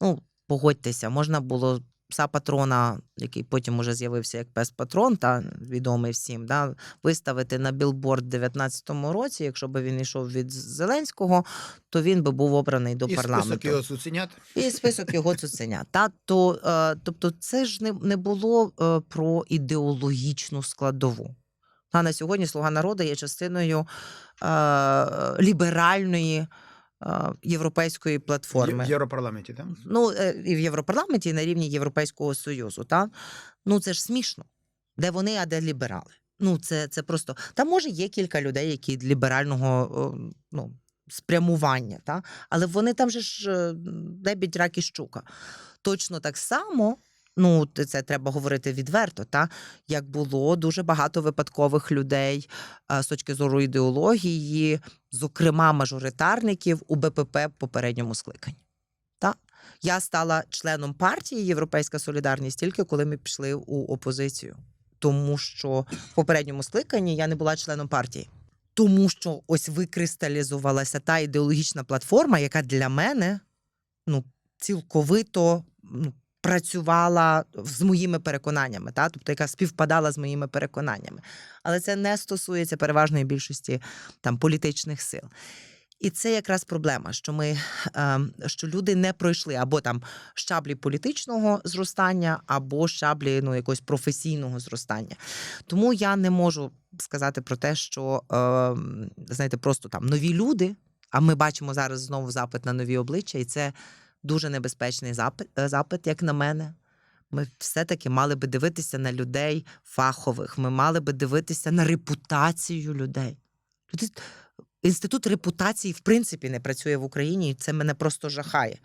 Ну, погодьтеся, можна було пса патрона, який потім уже з'явився як пес патрон, та відомий всім, да, виставити на білборд в 19-му році. Якщо б він йшов від Зеленського, то він би був обраний до І парламенту. список його цуценят. І список його цуценя. Та то, е, тобто, це ж не, не було е, про ідеологічну складову. Та на сьогодні Слуга народу є частиною е, ліберальної європейської платформи. В Європарламенті, так? Ну, е, і в Європарламенті, і на рівні Європейського Союзу. Та? Ну, це ж смішно. Де вони, а де ліберали? Ну, це, це просто. Там, може, є кілька людей, які ліберального ну, спрямування, та? але вони там же ж е, дебідь, рак і щука. Точно так само. Ну, це треба говорити відверто, та як було дуже багато випадкових людей з точки зору ідеології, зокрема мажоритарників у БПП попередньому скликанні. Та? Я стала членом партії Європейська Солідарність тільки коли ми пішли у опозицію. Тому що в попередньому скликанні я не була членом партії. Тому що ось викристалізувалася та ідеологічна платформа, яка для мене ну, цілковито ну, працювала з моїми переконаннями, та? тобто яка співпадала з моїми переконаннями. Але це не стосується переважної більшості там, політичних сил. І це якраз проблема, що ми е, що люди не пройшли або там щаблі політичного зростання, або щаблі ну, якогось професійного зростання. Тому я не можу сказати про те, що е, знаєте, просто там нові люди. А ми бачимо зараз знову запит на нові обличчя, і це дуже небезпечний запит, е, запит як на мене. Ми все-таки мали би дивитися на людей фахових. Ми мали би дивитися на репутацію людей. Інститут репутації в принципі не працює в Україні, і це мене просто жахає.